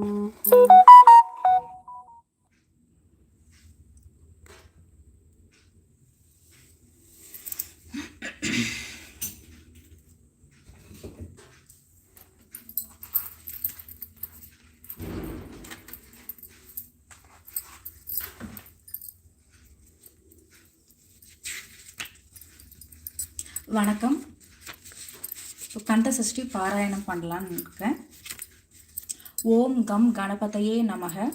வணக்கம். இப்போ கந்த சஷ்டி பாராயணம் பண்ணலான்னு இருக்கேன். ஓம் கம் கணபதையே நமக.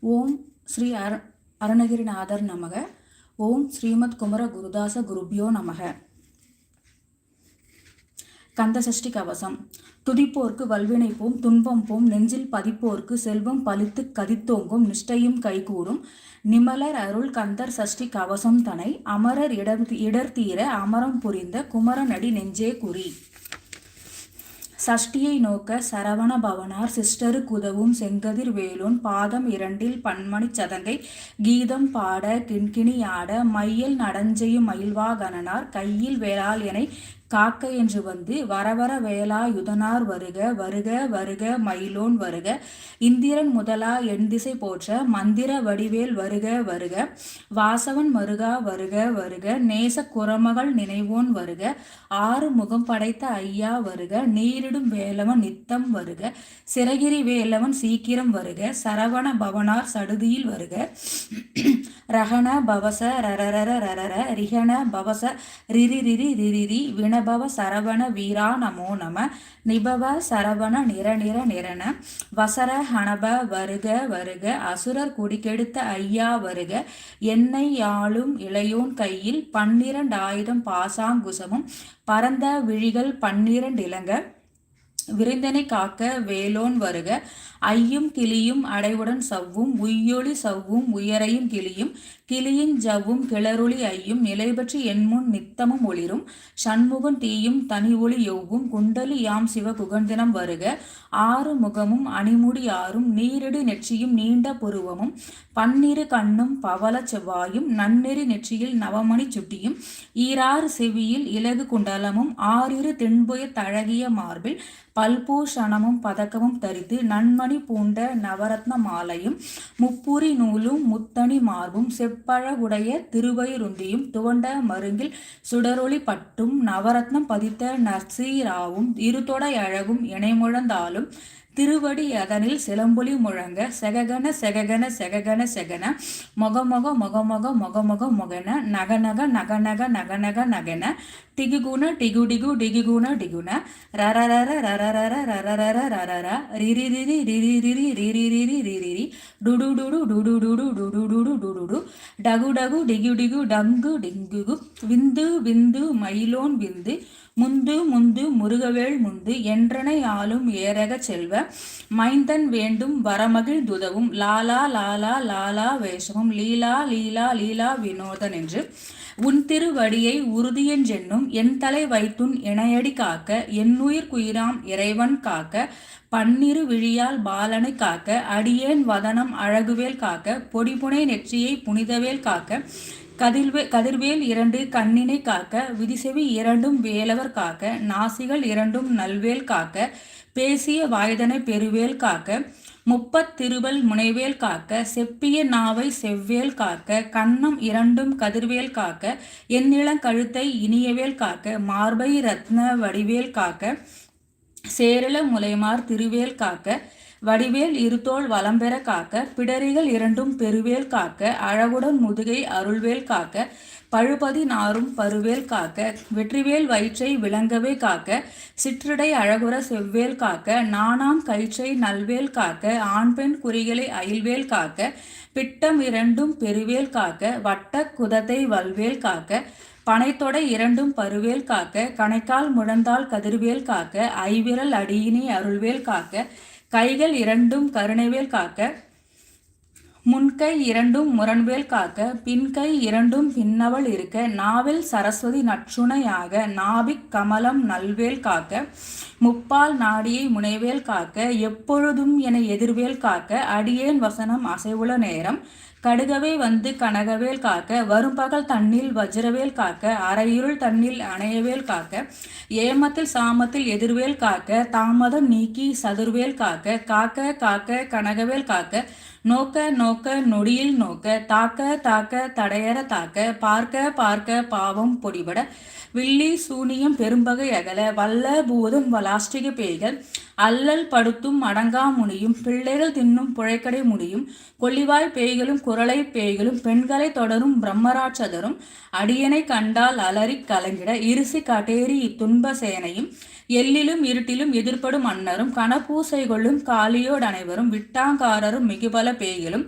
ஓம் ஸ்ரீ அர அருணகிரிநாதர் நமக. ஓம் ஸ்ரீமத் குமர குருதாச குருபியோ நமக. கந்த சஷ்டி கவசம். துதிப்போர்க்கு வல்வினை போம் துன்பம் போம் நெஞ்சில் பதிப்போர்க்கு செல்வம் பலித்து கதித்தோங்கும் நிஷ்டையும் கைகூடும். நிமலர் அருள் கந்தர் சஷ்டி கவசம் தனை அமரர் இடர் தீர அமரம் புரிந்த குமரனடி நெஞ்சே குறி. சஷ்டியை நோக்க சரவண பவனார் சிஸ்டரு உதவும் செங்கதிர் வேலோன் பாதம் இரண்டில் பன்மணி சதங்கை கீதம் பாட கிண்கிணி ஆட மையல் நடஞ்செய்யும் மயில்வாகனனார் கையில் வேளால் என காக்க என்று வந்து வரவர வேளா யுதனார் வருக வருக வருக மயிலோன் வருக. இந்திரன் முதலா என் திசை போற்ற மந்திர வடிவேல் வருக வருக. வாசவன் மருகா வருக வருக. நேச குரமகள் நினைவோன் வருக. ஆறு முகம் படைத்த ஐயா வருக. நீரிடும் வேலவன் நித்தம் வருக. சிறகிரி வேலவன் சீக்கிரம் வருக. சரவண பவனார் சடுதியில் வருக. ரகண பவச ரரரர ரரர ரிகண பவச ரிரி ரிரி ரிரிரி வினபவ சரவண வீரா நமோ நம நிபவ சரவண நிர நிர நிரண வசர ஹணப வருக வருக அசுரர் குடிக்கெடுத்த ஐயா வருக என்னை யாழும் இளையோன் கையில் பன்னிரண்டாயிரம் பாசாங்குசமும் பரந்த விழிகள் பன்னிரண்டு இலங்க விருந்தனை காக்க வேலோன் வருக. ஐயும் கிளியும் அடைவுடன் சவ்வும் உய்யொளி சவ்வும் உயரையும் கிளியும் கிளியின் ஜவ்வும் கிளறொளி ஐயும் நிலைபற்றி என்முன் நித்தமும் ஒளிரும். சண்முகன் தீயும் தனி ஒளி யொவ்வும் குண்டலி யாம் சிவ குகந்தினம் வருக. ஆறு முகமும் அணிமுடி ஆறும் நீரிடு நெற்றியும் நீண்ட புருவமும். பன்னிரு கண்ணும் பவள செவ்வாயும் நன்னெறி நெற்றியில் நவமணி சுட்டியும். ஈராறு செவியில் இலகு குண்டலமும் ஆறிரு தென்புய தழகிய மார்பில். பல்பூஷணமும் பதக்கமும் தரித்து நன்மணி பூண்ட நவரத்ன மாலையும். முப்புரி நூலும் முத்தணி மார்பும் செப் திருப்பழகுடைய திருவயிருந்தியும் துவண்ட மருங்கில் சுடரொளி பட்டும் நவரத்னம் பதித்த நர்சீராவும் இருதொடை அழகும் இணைமுழந்தாலும் திருவடி அதனில் சிலம்பொலி முழங்க செககன செககன செககன செகன மொகமொக மொகமொக மொகமொக மொக மொக மொக மொகன நக நகன டிகுகுண டிகு டிகு டிகுகுண டிகுண ரரரர ரரரர ரரரர ரரர ரிரி ரிரி ரிரி ரிரி ரிரி ரிரி ரிரி டுடு டுடு டுடு டுடு டுடு டுடு டுடு டகு டகு டிகு டிகு டங்கு டிங்குகு விந்து விந்து மயிலோன் விந்து முந்து முந்து முருகவேள் முந்து என்றனை ஆளும் ஏரக செல்வ மைந்தன் வேண்டும் வரமகிழ் துதவும் லாலா லாலா லாலா வேஷமும் லீலா லீலா லீலா வினோதன் என்று உன் திருவடியை உறுதியென்றென்னும் என் தலை வைத்துன் இணையடி காக்க என்னுயிர் குயிராம் இறைவன் காக்க பன்னிரு விழியால் பாலனை காக்க அடியேன் வதனம் அழகுவேல் காக்க பொடிபுனை நெற்றியை புனிதவேல் காக்க கதிர்வே கதிர்வேல் இரண்டு கண்ணினை காக்க விதிசெவி இரண்டும் வேலவர் காக்க நாசிகள் இரண்டும் நல்வேல் காக்க பேசிய வாய்தனை பெருவேல் காக்க முப்பத்திருவல் முனைவேல் காக்க செப்பிய நாவை செவ்வேல் காக்க கன்னம் இரண்டும் கதிர்வேல் காக்க எந்நிலங்கழுத்தை இனியவேல் காக்க மார்பை ரத்ன வடிவேல் காக்க சேரள முலைமார் திருவேல் காக்க வடிவேல் இருத்தோள் வளம்பெற காக்க பிடரிகள் இரண்டும் பெருவேல் காக்க அழகுடன் முதுகை அருள்வேல் காக்க பழுபதி நாரும் பருவேல் காக்க வெற்றிவேல் வயிற்றை விளங்கவே காக்க சிற்றடை அழகுற செவ்வேல் காக்க நானாம் கயிற்றை நல்வேல் காக்க ஆண் பெண் குறிகளை அயில்வேல் காக்க பிட்டம் இரண்டும் பெருவேல் காக்க வட்ட குதத்தை வல்வேல் காக்க பனைத்தொடை இரண்டும் பருவேல் காக்க கணைக்கால் முழந்தால் கதிர்வேல் காக்க ஐவிரல் அடியினை அருள்வேல் காக்க கைகள் இரண்டும் கருணைவேல் காக்க முன்கை இரண்டும் முரண்வேல் காக்க பின்கை இரண்டும் பின்னவள் இருக்க நாவில் சரஸ்வதி நற்றுணையாக நாபிக் கமலம் நல்வேல் காக்க முப்பால் நாடியை முனைவேல் காக்க எப்பொழுதும் என எதிர்வேல் காக்க அடியேன் வசனம் அசைவுள நேரம் கடுகவே வந்து கனகவேல் காக்க வரும்பகல் தண்ணில் வஜ்ரவேல் காக்க அரையிருள் தண்ணில் அணையவேல் காக்க ஏமத்தில் சாமத்தில் எதிர்வேல் காக்க தாமதம் நீக்கி சதுர்வேல் காக்க காக்க காக்க கனகவேல் காக்க நோக்க நோக்க நொடியில் நோக்க தாக்க தாக்க தடையற தாக்க பார்க்க பார்க்க பாவம் பொடிபட வில்லி சூனியம் பெரும்பகை அகல வல்ல பூதம் வலாஸ்டிக பேய்கள் அல்லல் படுத்தும் அடங்கா முனியும் பிள்ளைகள் தின்னும் புழைக்கடை முடியும் கொள்ளிவாய் பேய்களும் குரலை பேய்களும் பெண்களை தொடரும் பிரம்மராட்சதரும் அடியனை கண்டால் அலறி கலங்கிட இருசி கட்டேரி இத்துன்ப சேனையும் எல்லிலும் இருட்டிலும் எதிர்ப்படும் அன்னரும் கனப்பூசை கொள்ளும் காளியோடு அனைவரும் விட்டாங்காரரும் மிகுபல பேய்களும்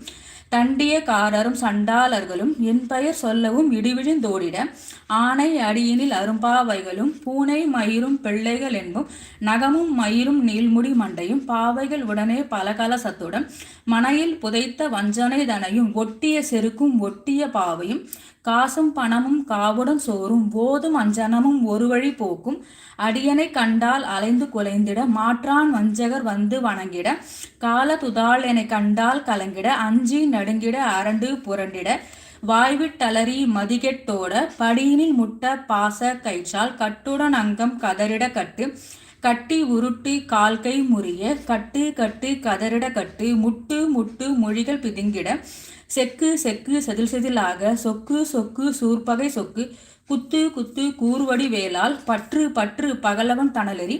தண்டியக்காரரும் சண்டாளர்களும் என் பெயர் சொல்லவும் இடிவிழிந்தோடிட ஆனை அடியினில் அரும்பாவைகளும் பூனை மயிரும் பிள்ளைகள் என்பும் நகமும் மயிரும் நீள்முடி மண்டையும் பாவைகள் உடனே பலகலசத்துடன் மனையில் புதைத்த வஞ்சனை தனையும் ஒட்டிய செருக்கும் ஒட்டிய பாவையும் காசும் பணமும் காவுடன் சோறும் போதும் அஞ்சனமும் ஒரு வழி போக்கும் அடியனை கண்டால் அலைந்து குலைந்திட மாற்றான் வஞ்சகர் வந்து வணங்கிட கால துதாள் என கண்டால் கலங்கிட அஞ்சி நடுங்கிட அரண்டு புரண்டிட வாய்விட்டலறி மதிகெட்டோட படியினில் முட்ட பாச கயிற்றால் கட்டுடன் அங்கம் கதறிட கட்டு கட்டி உருட்டி கால் கை முறிய கட்டு கட்டு கதறிட கட்டு முட்டு முட்டு மொழிகள் பிதுங்கிட செக்கு செக்கு செதில் செதிலாக சொக்கு சொக்கு சூர்பகை சொக்கு குத்து குத்து கூர்வடி வேளால் பற்று பற்று பகலவன் தணலெறி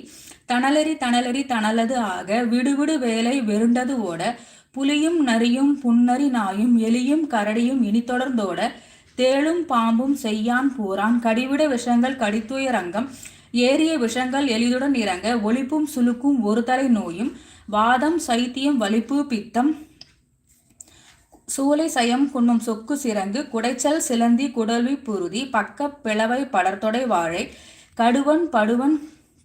தணலெறி தணலெறி தணலது ஆக விடுவிடு வேலை வெருண்டது ஓட புலியும் நரியும் புன்னரி நாயும் எலியும் கரடியும் இனி தொடர்ந்தோட தேளும் பாம்பும் செய்யான் பூரான். கடிவிட விஷங்கள் கடித்துயரங்கம் ஏறிய விஷங்கள் எளிதுடன் இறங்க. ஒளிப்பும் சுலுக்கும் ஒரு தலை நோயும். வாதம் சைத்தியம் வலிப்பு பித்தம். சூளை சயம் குன்னும் சொக்கு சிறங்கு. குடைச்சல் சிலந்தி குடல்வி புருதி. பக்க பிளவை படர்தொடை வாழை. கடுவன் படுவன்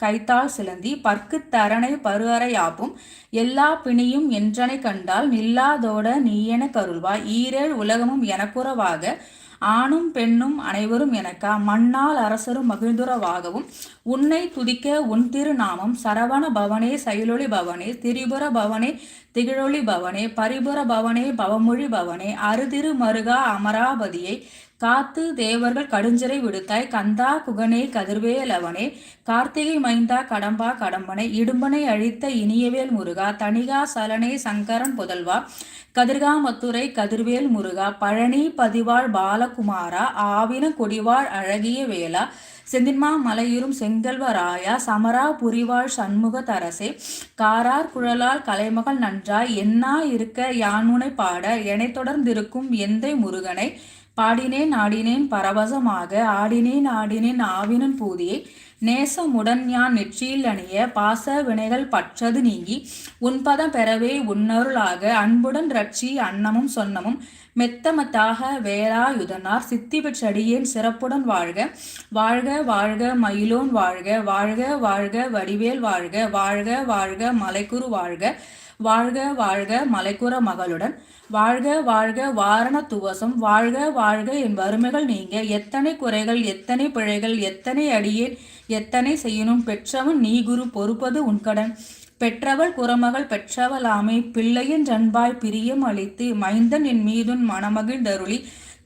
கைத்தாள் சிலந்தி பற்கு தரணை பருஅறையாப்பும் எல்லா பிணியும் என்றனை கண்டால் நில்லாதோட நீயென கருள்வாய் ஈரேழ் உலகமும் எனக்குறவாக ஆணும் பெண்ணும் அனைவரும் எனக்கா. மண்ணால் அரசரும் மகிழ்ந்துறவாகவும். உன்னை துதிக்க உன் திருநாமம் சரவண பவனே செயலொளி பவனே திரிபுர பவனே திகழொளி பவனே பரிபுர பவனே பவமொழி பவனே. அருதிரு மருகா அமராபதியை காத்து தேவர்கள் கடுஞ்சரை விடுத்தாய். கந்தா குகனே கதிர்வேலவனே கார்த்திகை மைந்தா கடம்பா கடம்பனை இடும்பனை அழித்த இனியவேல் முருகா தனிகா சலனே சங்கரன் புதல்வா கதிர்காமத்துரை கதிர்வேல் முருகா பழனி பதிவாள் பாலகுமாரா ஆவின கொடிவாழ் அழகிய வேளா செந்தின்மா மலையுறும் செங்கல்வராயா சமரா புரிவாழ் சண்முக தரசே காரார் குழலால் கலைமகள் நன்றாய் என்னா இருக்க யானுனை பாட என்னை தொடர்ந்திருக்கும் எந்தை முருகனை பாடினேன் ஆடினேன் பரவசமாக. ஆடினேன் ஆடினேன் ஆவினன் பூதியை. நேசமுடன் யான் நெற்றியில் அணிய பாச வினைகள் பற்றது நீங்கி. உன்பதம் பெறவே உன்னருளாக. அன்புடன் ரட்சி அன்னமும் சொன்னமும். மெத்தமத்தாக வேளாயுதனார் சித்தி பெற்றடியேன் சிறப்புடன் வாழ்க. வாழ்க வாழ்க மயிலோன் வாழ்க. வாழ்க வாழ்க வடிவேல் வாழ்க. வாழ்க வாழ்க மலைக்குரு வாழ்க. வாழ்க வாழ்க மலைக்குற மகளுடன். வாழ்க வாழ்க வாரண துவசம். வாழ்க வாழ்க என் வறுமைகள் நீங்க. எத்தனை குறைகள் எத்தனை பிழைகள் எத்தனை அடியேன் எத்தனை செய்யணும். பெற்றவன் நீ குரு பொறுப்பது உன்கடன் பெற்றவள் குறமகள் பெற்றவள் ஆமை. பிள்ளையின் ஜன்பாய் பிரியம் அளித்து மைந்தன் என் மீதுன் மணமகிழ்ந்தருளி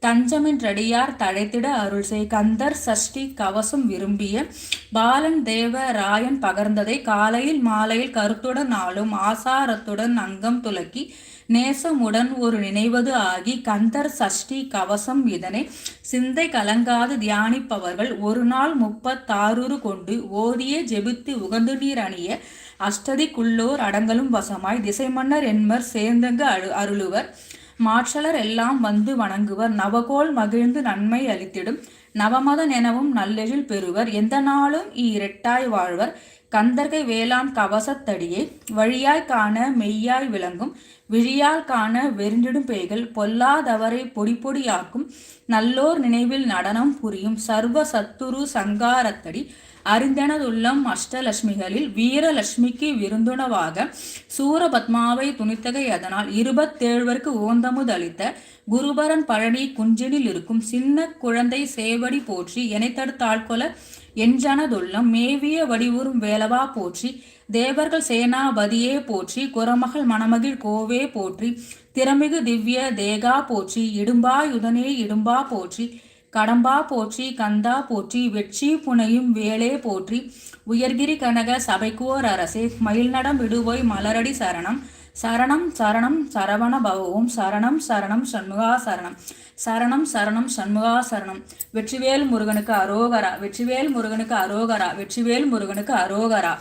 தஞ்சமென்றடியார் தழைத்திட அருள் செய் கந்தர் சஷ்டி கவசம் விரும்பிய பாலன் தேவ ராயன் பகர்ந்ததை காலையில் மாலையில் கருத்துடன் ஆளும் ஆசாரத்துடன் அங்கம் துலக்கி நேசமுடன் ஒரு நினைவது ஆகி கந்தர் சஷ்டி கவசம் இதனை சிந்தை கலங்காது தியானிப்பவர்கள் ஒரு நாள் முப்பத்தாறு கொண்டு ஓதிய ஜெபித்து உகந்து நீர் அணிய அஷ்டதிக்குள்ளோர் அடங்கலும் வசமாய் திசை மன்னர் என்பர் சேர்ந்தங்கு அழு அருளுவர். மாற்றலர் எல்லாம் வந்து வணங்குவர். நவகோல் மகிழ்ந்து நன்மை அளித்திடும். நவமத நெனவும் நல்லெழில் பெறுவர். எந்த நாளும் இரட்டாய் வாழ்வர். கந்தர்கை வேளாண் கவசத்தடியே வழியாய் காண மெய்யாய் விளங்கும் விழியால் காண வெறிண்டிடும் பேய்கள் பொல்லாதவரை பொடி பொடியாக்கும் நல்லோர் நினைவில் நடனம் புரியும் சர்வ சத்துரு சங்காரத்தடி அறிந்தனதுள்ளம் அஷ்டலட்சுமிகளில் வீரலட்சுமிக்கு விருந்துணவாக சூரபத்மாவை துணித்தகை அதனால் இருபத்தேழ்வருக்கு ஓந்தமுதளித்த குருபரன் பழனி குஞ்சினில் இருக்கும் சின்ன குழந்தை சேவடி போற்றி எனைத்தடுத்தாழ்கொல எஞ்சனதுள்ளம் மேவிய வடிவுறும் வேலவா போற்றி தேவர்கள் சேனாபதியே போற்றி குரமகள் மணமகிழ் கோவே போற்றி திறமிகு திவ்ய தேகா போற்றி இடும்பாயுதனே இடும்பா போற்றி கடம்பா போற்றி கந்தா போற்றி வெற்றி புனையும் வேலே போற்றி உயர்கிரி கனக சபைக்குவோர் அரசே மயில்நடம் விடுவோய் மலரடி சரணம் சரணம் சரணம் சரவண பவவும் சரணம் சரணம் சண்முகா சரணம். சரணம் சரணம் சண்முகா சரணம். வெற்றிவேல் முருகனுக்கு அரோகரா. வெற்றிவேல் முருகனுக்கு அரோகரா. வெற்றிவேல் முருகனுக்கு அரோகரா.